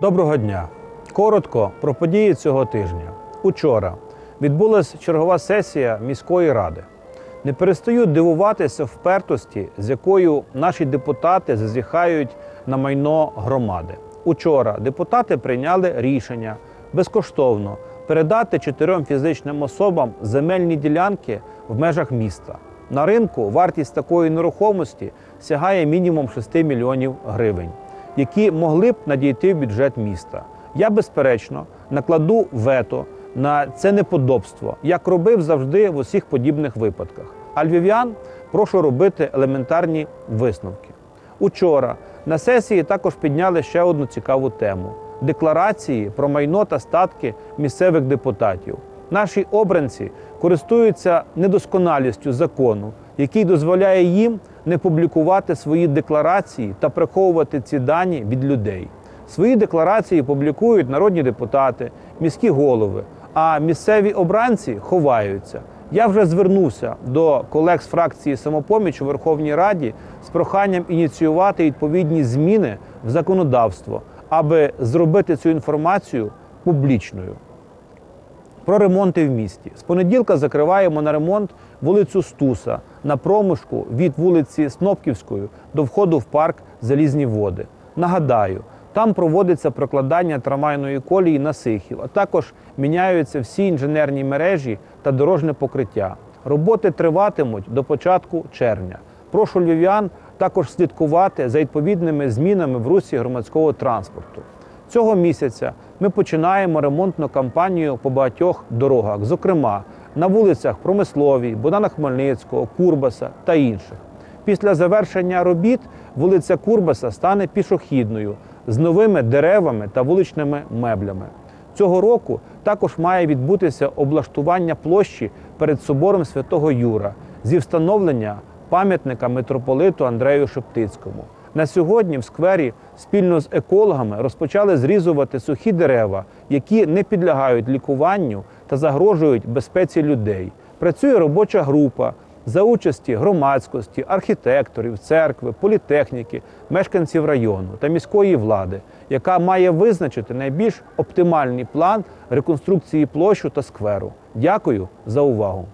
Доброго дня! Коротко про події цього тижня. Учора відбулася чергова сесія міської ради. Не перестаю дивуватися впертості, з якою наші депутати зазіхають на майно громади. Учора депутати прийняли рішення безкоштовно передати чотирьом фізичним особам земельні ділянки в межах міста. На ринку вартість такої нерухомості сягає мінімум 6 мільйонів гривень які могли б надійти в бюджет міста. Я, безперечно, накладу вето на це неподобство, як робив завжди в усіх подібних випадках. А львів'ян прошу робити елементарні висновки. Учора на сесії також підняли ще одну цікаву тему декларації про майно та статки місцевих депутатів. Наші обранці користуються недосконалістю закону, який дозволяє їм не публікувати свої декларації та приховувати ці дані від людей. Свої декларації публікують народні депутати, міські голови, а місцеві обранці ховаються. Я вже звернувся до колег з фракції самопоміч у Верховній Раді з проханням ініціювати відповідні зміни в законодавство, аби зробити цю інформацію публічною. Про ремонти в місті. З понеділка закриваємо на ремонт вулицю Стуса на промишку від вулиці Снопківської до входу в парк Залізні води. Нагадаю, там проводиться прокладання трамвайної колії на Сихів, а також міняються всі інженерні мережі та дорожне покриття. Роботи триватимуть до початку червня. Прошу львів'ян також слідкувати за відповідними змінами в русі громадського транспорту. Цього місяця ми починаємо ремонтну кампанію по багатьох дорогах, зокрема на вулицях Промисловій, Богдана Хмельницького, Курбаса та інших. Після завершення робіт вулиця Курбаса стане пішохідною з новими деревами та вуличними меблями. Цього року також має відбутися облаштування площі перед собором святого Юра зі встановлення пам'ятника митрополиту Андрею Шептицькому. На сьогодні в сквері спільно з екологами розпочали зрізувати сухі дерева, які не підлягають лікуванню та загрожують безпеці людей. Працює робоча група за участі громадськості, архітекторів, церкви, політехніки, мешканців району та міської влади, яка має визначити найбільш оптимальний план реконструкції площу та скверу. Дякую за увагу.